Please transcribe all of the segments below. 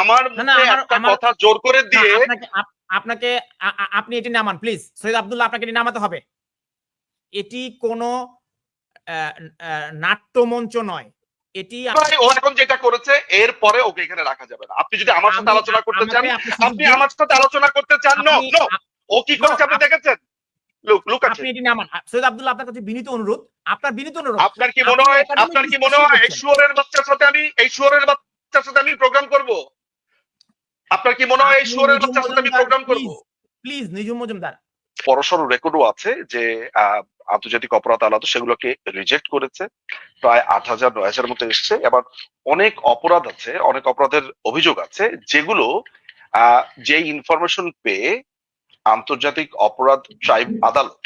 আমার একটা কথা জোর করে দিয়ে আপনাকে আপনি এটি নামান প্লিজ সৈয়দ আব্দুল্লাহ আপনাকে এটি নামাতে হবে। এটি কোনো নাট্যমঞ্চ নয়। এটি ও এখন যেটা করেছে এর পরে ওকে এখানে রাখা যাবে না। আপনি যদি আমার সাথে আলোচনা করতে চান আপনি। আমার সাথে আলোচনা করতে চান নো নো ও কি করেছে আপনি দেখেছেন? লুক লুক আপনি এটি নামান। সৈয়দ আব্দুল্লাহ আপনার কাছে বিনীত অনুরোধ। আপনার বিনীত অনুরোধ। আপনার কি মনে হয় আপনার কি মনে হয় এই শুয়োরের বাচ্চার সাথে আমি এই শুয়োরের বাচ্চার সাথে আমি প্রোগ্রাম করব? আপনার কি মনে হয় এই বাচ্চার সাথে আমি প্রোগ্রাম করব? প্লিজ নিজুম মজুমদার। বড়সড় রেকর্ডও আছে যে আন্তর্জাতিক অপরাধ আদালত সেগুলোকে রিজেক্ট করেছে। প্রায় আট হাজার নয় হাজার মতো এসছে। এবার অনেক অপরাধ আছে অনেক অপরাধের অভিযোগ আছে যেগুলো আহ, যে ইনফরমেশন পেয়ে আন্তর্জাতিক অপরাধ ট্রাইব আদালত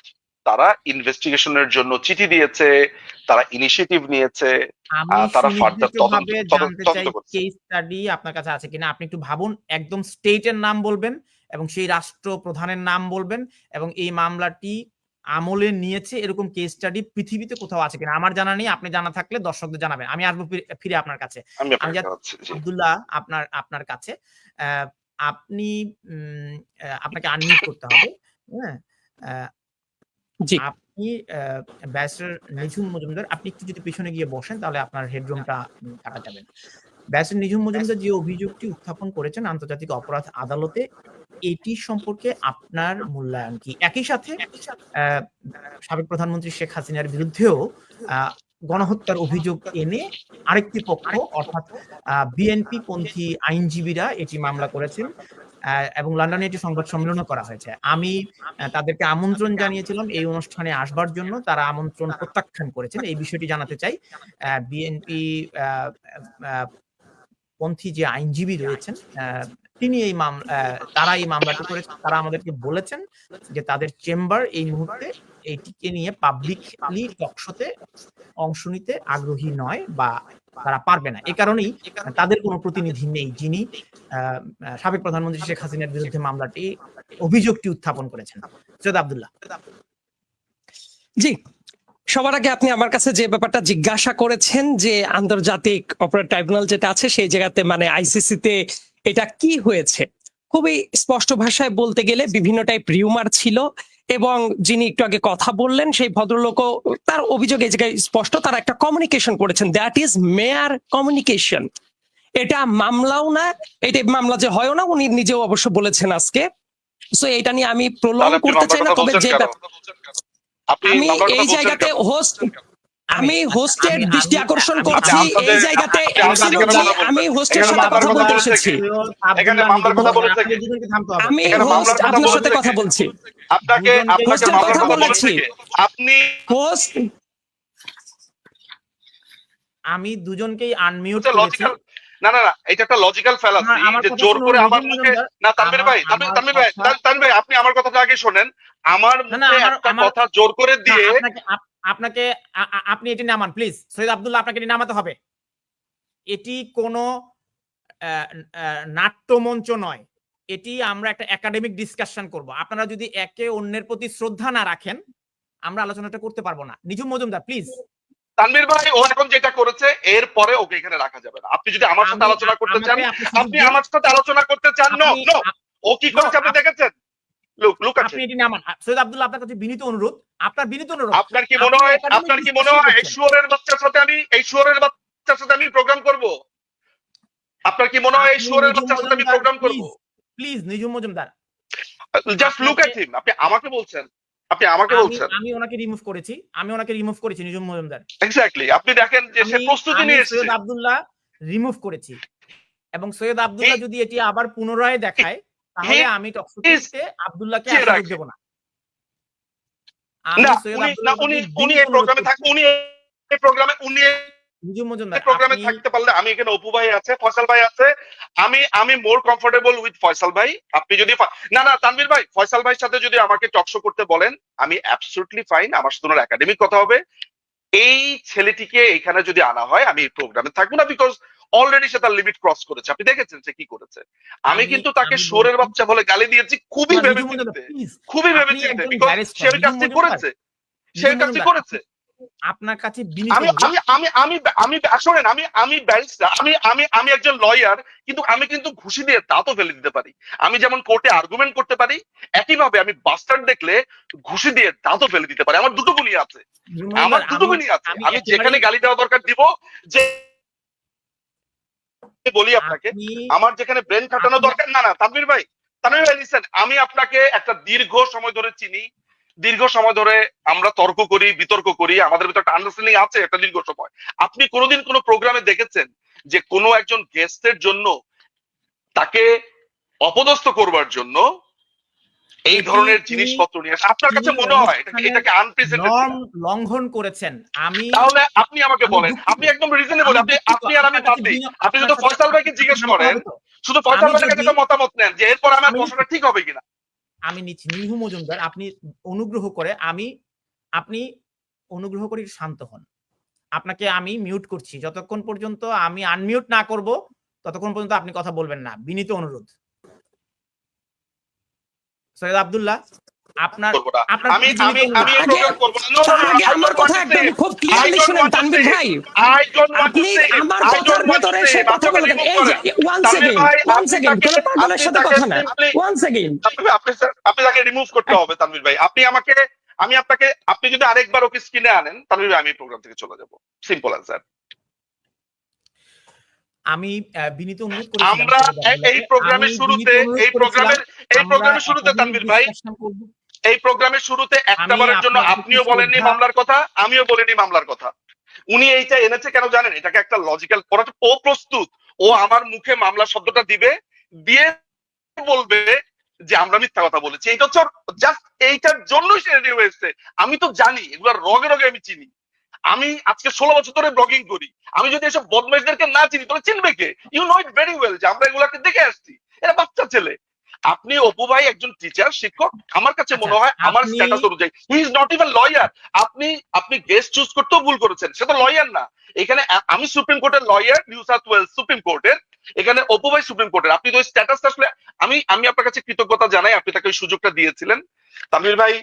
তারা ইনভেস্টিগেশনের জন্য চিঠি দিয়েছে তারা ইনিশিয়েটিভ নিয়েছে তারা further তদন্ত-। কেস স্টাডি আপনার কাছে আছে কিনা? আপনি একটু ভাবুন একদম স্টেটের নাম বলবেন এবং সেই রাষ্ট্র প্রধানের নাম বলবেন এবং এই মামলাটি আমলে নিয়েছে এরকম কেস স্টাডি পৃথিবীতে কোথাও আছে কিনা? আমার জানা নেই আপনি জানা থাকলে দর্শকদের জানাবেন। আমি আসব ফিরে- আপনার কাছে। আমি। আব্দুল্লাহ আপনার আপনার কাছে। আপনি আপনাকে আনমিউট করতে হবে। হ্যাঁ? আপনি নিঝুম মজুমদার, আপনি একটু যদি পিছনে গিয়ে বসেন, তাহলে আপনার হেডরুমটা যাবেন ব্যারিস্টার নিঝুম মজুমদার যে অভিযোগটি উত্থাপন করেছেন আন্তর্জাতিক অপরাধ আদালতে, এটি সম্পর্কে আপনার মূল্যায়ন কি? একই সাথে সাবেক প্রধানমন্ত্রী শেখ হাসিনার বিরুদ্ধেও গণহত্যার অভিযোগ এনে আরেকটি পক্ষ, অর্থাৎ বিএনপি পন্থী আইনজীবীরা এটি মামলা করেছেন। এবং লন্ডনে একটি সংবাদ সম্মেলনও করা হয়েছে। আমি তাদেরকে আমন্ত্রণ জানিয়েছিলাম এই অনুষ্ঠানে আসবার জন্য। তারা আমন্ত্রণ প্রত্যাখ্যান করেছেন। এই বিষয়টি জানাতে চাই। বিএনপি পন্থী যে আইনজীবী রয়েছেন তিনি এই মামলা তারা এই মামলাটি করেছেন। তারা আমাদেরকে বলেছেন যে তাদের চেম্বার এই মুহূর্তে এইটিকে নিয়ে পাবলিকলি টকশোতে অংশ নিতে আগ্রহী নয় বা তারা পারবে না। এ কারণেই তাদের কোনো প্রতিনিধি নেই যিনি সাবেক প্রধানমন্ত্রী শেখ হাসিনার বিরুদ্ধে মামলাটি, অভিযোগটি উত্থাপন করেছেন। সৈয়দ আব্দুল্লাহ। জি, সবার আগে আপনি আমার কাছে যে ব্যাপারটা জিজ্ঞাসা করেছেন যে আন্তর্জাতিক অপরাধ ট্রাইব্যুনাল যেটা আছে সেই জায়গাতে মানে আইসিসিতে এটা কি হয়েছে? খুবই স্পষ্ট ভাষায় বলতে গেলে বিভিন্ন টাইপ রিউমার ছিল এবং যিনি একটু আগে কথা বললেন সেই ভদ্রলোকও তার অভিযোগ এই জায়গায় স্পষ্ট তারা একটা কমিউনিকেশন করেছেন। দ্যাট ইজ মেয়ার কমিউনিকেশন এটা মামলাও না এটা মামলা যে হয়ও না উনি নিজেও অবশ্য বলেছেন আজকে। সো এটা নিয়ে আমি প্রলং করতে চাই না তবে যে আমি এই জায়গাতে হোস্ট আমি হোস্টের দৃষ্টি আকর্ষণ করছি এই জায়গাতে। আমি হোস্টের সাথে কথা বলতে এসেছি? আমি হোস্ট আপনার সাথে কথা বলছি আপনাকে হোস্টের কথা বলেছি। আপনি হোস্ট আমি দুজনকেই আনমিউট করেছি না না না এটা একটা লজিক্যাল ফ্যালাসি যে জোর করে আমার মুখে না তানভীর ভাই তানভীর ভাই তানভীর ভাই আপনি আমার কথাটা আগে শোনেন। আমার মুখে একটা কথা জোর করে দিয়ে আপনাকে আপনি এটি নামান প্লিজ সৈয়দ আব্দুল্লাহ আপনাকে এটি নামাতে হবে। এটি কোনো নাট্যমঞ্চ নয়। এটি আমরা একটা একাডেমিক ডিসকাশন করব। আপনারা যদি একে অন্যের প্রতি শ্রদ্ধা না রাখেন আমরা আলোচনাটা করতে পারব না। নিজুম মজুমদার প্লিজ তানভীর ভাই ও এখন যেটা করেছে এর পরে ওকে এখানে রাখা যাবে না। আপনি যদি আমার সাথে আলোচনা করতে চান আপনি আমার সাথে আলোচনা করতে চান নো নো ও কি করেছে আপনি দেখেছেন? লুক লুক আছে। আপনি নামান সৈয়দ আব্দুল্লাহ আপনার কাছে বিনীত অনুরোধ। আপনার বিনীত অনুরোধ। আপনার কি মনে হয় আপনার কি মনে হয় এই। শুয়োরের বাচ্চার সাথে আমি এই শুয়োরের বাচ্চার সাথে আমি প্রোগ্রাম করব? আপনার কি মনে হয় এই শুয়োরের বাচ্চার সাথে আমি প্রোগ্রাম করব? Please Nijum Majumdar. Just look আপনাকে- এট হিম আপনি আমাকে বলছেন আপনি আমাকে বলছেন। আমি ওনাকে রিমুভ করেছি। আমি ওনাকে রিমুভ করেছি নিজম মজুমদার। এক্স্যাক্টলি আপনি দেখেন যে সে প্রস্তুতি নিয়ে এসেছে সৈয়দ আব্দুল্লাহ রিমুভ করেছি। এবং সৈয়দ আব্দুল্লাহ যদি এটি আবার পুনরায় দেখায় তাহলে আমি টকশোতে আব্দুল্লাহকে সুযোগ দেব না। আমি সৈয়দ উনি উনি উনি এই প্রোগ্রামে অনুরোধ উনি এই প্রোগ্রামে উনি মজুমদার এই প্রোগ্রামে থাকতে পারলে আমি এখানে অপু ভাই আছে ফয়সাল ভাই আছে। আমি আমি মোর কমফোর্টেবল উইথ ফয়সাল ভাই। আপনি যদি না না তানভীর ভাই ফয়সাল ভাইয়ের সাথে যদি আমাকে টকশো করতে বলেন আমি অ্যাবসুটলি ফাইন আমার সাথে ওনার একাডেমিক কথা হবে। এই ছেলেটিকে এখানে যদি আনা হয় আমি এই প্রোগ্রামে থাকব না বিকজ অলরেডি সে তার লিমিট ক্রস করেছে। আপনি দেখেছেন সে কি করেছে? আমি কিন্তু তাকে সোরের বাচ্চা বলে গালি দিয়েছি খুবই ভেবে খুবই ভেবে চিনতে বিকজ সে ওই কাজটি করেছে। সে ওই কাজটি করেছে। আপনার কাছে আমি আমি আমি আমি আমি শোনেন আমি আমি ব্যারিস্টার আমি আমি আমি একজন লয়ার কিন্তু আমি কিন্তু ঘুষি দিয়ে দাঁতও ফেলে দিতে পারি। আমি যেমন কোর্টে আর্গুমেন্ট করতে পারি একইভাবে আমি বাস্টার্ড দেখলে ঘুষি দিয়ে দাঁতও ফেলে দিতে পারি। আমার দুটো গুণই আছে। আমার দুটো গুণই আছে। আমি আমি যেখানে গালি দেওয়া দরকার দিব যে বলি আপনাকে আমার যেখানে ব্রেন খাটানো দরকার না না তানভীর ভাই তানভীর ভাই লিসেন আমি আপনাকে একটা দীর্ঘ সময় ধরে চিনি। দীর্ঘ সময় ধরে আমরা তর্ক করি বিতর্ক করি আমাদের ভিতরে একটা আন্ডারস্ট্যান্ডিং আছে একটা দীর্ঘ সময়। আপনি কোনোদিন কোনো প্রোগ্রামে দেখেছেন যে কোনো একজন গেস্টের জন্য তাকে অপদস্থ করবার জন্য এই ধরনের জিনিসপত্র নিয়ে আসে? আপনার কাছে মনে হয় এটাকে আনপ্রেসিডেন্টেড লঙ্ঘন করেছেন। আমি তাহলে আপনি আমাকে বলেন আপনি একদম রিজনেবল আপনি আপনি আর আমি বাদ দিই। আপনি যদি ফয়সাল ভাইকে জিজ্ঞেস করেন শুধু ফয়সাল ভাইয়ের কাছে মতামত নেন যে এরপর আমার প্রশ্নটা ঠিক হবে কিনা। আমি নিচ্ছি। নিহু মজুমদার, আপনি অনুগ্রহ করে আমি, আপনি অনুগ্রহ করে শান্ত হন। আপনাকে আমি মিউট করছি। যতক্ষণ পর্যন্ত আমি আনমিউট না করব, ততক্ষণ পর্যন্ত আপনি কথা বলবেন না। বিনীত অনুরোধ। সৈয়দ আব্দুল্লাহ। আপনার আমি আমি আমি করব আমার কথা একদম খুব ক্লিয়ারলি শুনেন তানভীর ভাই। আপনি আমার কথার ভেতরে সে কথা বলবেন এই যে ওয়ান সেকেন্ড ওয়ান সেকেন্ড পাগলের সাথে কথা না। ওয়ান সেকেন্ড আপনি- আপনি আপনি তাকে রিমুভ করতে হবে তানভীর ভাই। আপনি আমাকে আমি আপনাকে আপনি যদি আরেকবার ওকে স্ক্রিনে আনেন তানভীর ভাই আমি প্রোগ্রাম থেকে চলে যাব। সিম্পল অ্যান্সার আমি বিনীত অনুরোধ করেছিলাম আমরা এই- প্রোগ্রামের শুরুতে এই প্রোগ্রামের এই প্রোগ্রামের শুরুতে তানভীর ভাই। এই প্রোগ্রামের শুরুতে একটা বারের জন্য আপনিও বলেননি মামলার কথা আমিও বলিনি মামলার কথা। উনি এইটা এনেছে কেন জানেন? এটাকে একটা লজিক্যাল ও প্রস্তুত। ও আমার মুখে মামলা শব্দটা দিবে দিয়ে বলবে যে আমরা মিথ্যা কথা বলেছি। এইটা হচ্ছে জাস্ট এইটার জন্যই সে রেডি হয়েছে। আমি তো জানি এগুলো রগে রগে আমি চিনি। আমি আজকে ষোলো বছর ধরে ব্লগিং করি। আমি যদি এসব বদমাইশদেরকে না চিনি তাহলে চিনবে কে? You know it very well যে আমরা এগুলাকে দেখে আসছি। এরা বাচ্চা ছেলে। আপনি অপু ভাই একজন টিচার শিক্ষক আমার কাছে মনে আচ্ছা, হয় আমার স্ট্যাটাস অনুযায়ী he is not even lawyer আপনি আপনি গেস্ট চুজ করতেও ভুল করেছেন সে তো লয়ার না। এখানে আমি সুপ্রিম কোর্টের lawyer New South Wales supreme কোর্টের এখানে অপু ভাই সুপ্রিম কোর্টের আপনি তো স্ট্যাটাস আসলে আমি আমি আপনার কাছে কৃতজ্ঞতা জানাই আপনি তাকে ওই সুযোগটা দিয়েছিলেন। তামির ভাই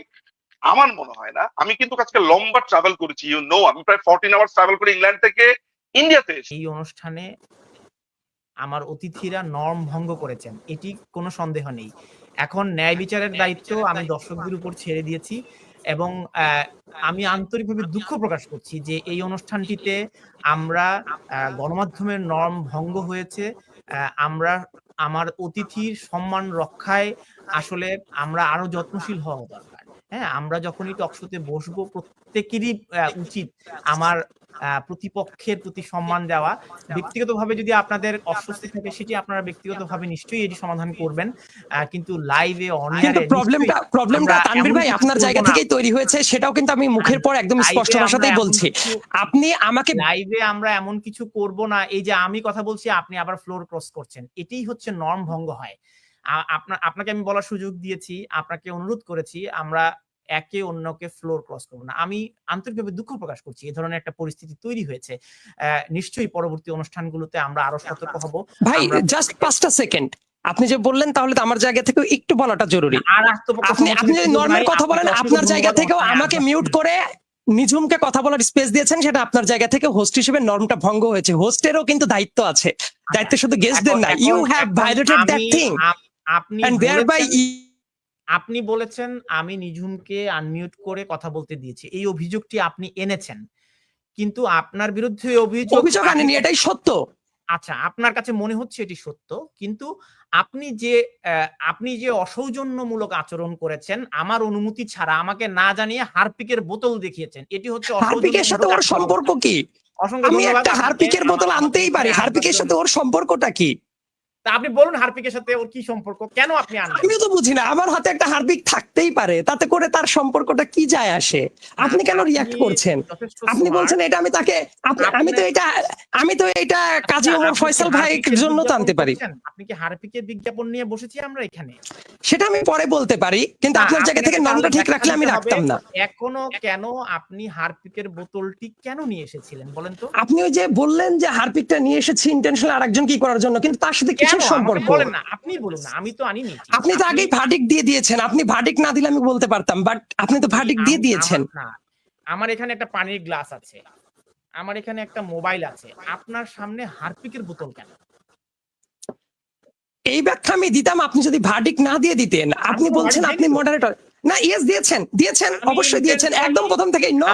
আমার মনে হয় না আমি কিন্তু আজকে লম্বা ট্রাভেল করেছি ইউ নো আমি প্রায় ফোরটিন আওয়ার্স ট্রাভেল করে ইংল্যান্ড থেকে ইন্ডিয়াতে এসেছি। এই অনুষ্ঠানে আমার অতিথিরা নর্ম ভঙ্গ করেছেন। এটি কোনো সন্দেহ নেই। এখন ন্যায় বিচারের দায়িত্ব আমি দর্শকদের উপর ছেড়ে দিয়েছি এবং আমি আন্তরিকভাবে দুঃখ প্রকাশ করছি যে এই অনুষ্ঠানটিতে আমরা আহ, গণমাধ্যমের নর্ম ভঙ্গ হয়েছে। আমরা আমার অতিথির সম্মান রক্ষায় আসলে আমরা আরও যত্নশীল হওয়া দরকার। হ্যাঁ আমরা যখনই টকশোতে বসবো প্রত্যেকেরই উচিত আমার প্রতিপক্ষের প্রতি সম্মান দেওয়া। ব্যক্তিগতভাবে যদি আপনাদের অস্বস্তি থাকে সেটি আপনারা ব্যক্তিগতভাবে নিশ্চয়ই এটি সমাধান করবেন। কিন্তু লাইভে কিন্তু প্রবলেমটা প্রবলেমটা তানভীর ভাই আপনার জায়গা থেকেই তৈরি হয়েছে সেটাও কিন্তু আমি মুখের পর একদম স্পষ্ট ভাষাতেই বলছি। আপনি আমাকে লাইভে আমরা এমন কিছু করব না। এই যে আমি কথা বলছি আপনি আবার ফ্লোর ক্রস করছেন। এটাই হচ্ছে নর্ম ভঙ্গ হয়। আপনার আপনাকে আমি বলার সুযোগ দিয়েছি আপনাকে অনুরোধ করেছি। আমরা একে অন্যকে ফ্লোর ক্রস করব না। আমি আন্তরিকভাবে দুঃখ প্রকাশ করছি এই ধরনের একটা পরিস্থিতি তৈরি হয়েছে। নিশ্চয়ই পরবর্তী অনুষ্ঠানগুলোতে আমরা আরও সতর্ক হব। ভাই জাস্ট পাঁচটা সেকেন্ড আপনি যে বললেন তাহলে তো আমার জায়গা থেকে একটু বলাটা জরুরি। আপনি আপনি যদি নর্মাল কথা বলেন আপনার জায়গা থেকেও আমাকে মিউট করে নিঝুমকে কথা বলার স্পেস দিয়েছেন সেটা আপনার জায়গা থেকে হোস্ট হিসেবে নর্মটা ভঙ্গ হয়েছে। হোস্টেরও কিন্তু দায়িত্ব আছে। দায়িত্ব শুধু গেস্টদের না you have violated that thing আপনি এন্ড দেয়ার বাই বলেছেন- আপনি বলেছেন আমি নিঝুমকে আনমিউট করে কথা বলতে দিয়েছি। এই অভিযোগটি আপনি এনেছেন। কিন্তু আপনার বিরুদ্ধে অভিযোগ অভিযোগ আনেনি এটাই সত্য। আচ্ছা আপনার কাছে মনে হচ্ছে এটি সত্য কিন্তু আপনি যে আপনি যে অসৌজন্যমূলক আচরণ করেছেন আমার অনুমতি ছাড়া আমাকে না জানিয়ে হারপিকের বোতল দেখিয়েছেন এটি হচ্ছে হারপিকের সাথে ওর সম্পর্ক কি? অসংখ্য আমি একটা হারপিকের বোতল আনতেই পারি। কথায় হারপিকের সাথে ওর সম্পর্কটা কি? তা আপনি বলুন হারপিকের সাথে ওর কি সম্পর্ক কেন আপনি আনলেন? আমিও তো বুঝি না আমার হাতে একটা হারপিক থাকতেই পারে তাতে করে তার সম্পর্কটা কি যায় আসে? আপনি কেন রিয়াক্ট করছেন? আপনি বলছেন এটা আমি তাকে আমি তো এটা আমি তো এটা কাজী আচ্ছা, ওমর ফয়সাল ভাইয়ের জন্য টানতে পারি। আপনি কি হারপিকের বিজ্ঞাপন নিয়ে বসেছি আমরা এখানে? সেটা আমি পরে বলতে পারি কিন্তু আপনার জায়গা থেকে নামটা ঠিক রাখলে আমি রাখতাম না। এখনও কেন আপনি হারপিকের বোতলটি কেন নিয়ে এসেছিলেন বলেন তো? আপনি ওই যে বললেন যে হারপিকটা নিয়ে এসেছি ইন্টেনশনাল আরেকজন কি করার জন্য কিন্তু তার সাথে কেন কিসের সম্পর্ক। বলেন না আপনি বলুন না আমি তো আনিনি। আপনি তো আগেই ভার্ডিক দিয়ে দিয়েছেন আপনি ভার্ডিক না দিলে আমি বলতে পারতাম বাট আপনি তো ভার্ডিক দিয়ে দিয়েছেন। আমার- না আমার এখানে একটা পানির গ্লাস আছে আমার এখানে একটা মোবাইল আছে আপনার সামনে হারপিকের বোতল কেন? এই ব্যাখ্যা আমি দিতাম আপনি যদি ভার্ডিক না দিয়ে দিতেন আপনি বলছেন আপনি মডারেটর না ইয়েস দিয়েছেন দিয়েছেন অবশ্যই দিয়েছেন। একদম প্রথম থেকেই নো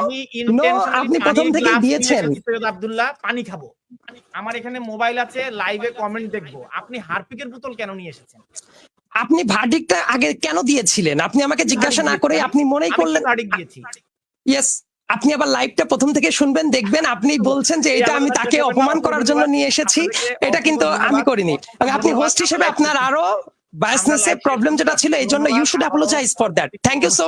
নো আপনি প্রথম থেকেই দিয়েছেন। সৈয়দ আব্দুল্লাহ পানি খাব। আমার এখানে মোবাইল আছে লাইভে কমেন্ট দেখব। আপনি হারপিকের বোতল কেন নিয়ে এসেছেন? আপনি ভার্ডিকটা আগে কেন দিয়েছিলেন? আপনি আমাকে জিজ্ঞাসা না করে আপনি মনেই করলেন ভার্ডিক্ট দিয়েছি? ইয়েস আপনি আবার লাইভটা প্রথম থেকে শুনবেন দেখবেন আপনি বলছেন যে এটা আমি তাকে অপমান করার জন্য নিয়ে এসেছি এটা কিন্তু আমি করিনি। আপনি হোস্ট হিসেবে আপনার আরও বায়াসনেস প্রবলেম যেটা ছিল এই জন্য you should apologise for that thank you so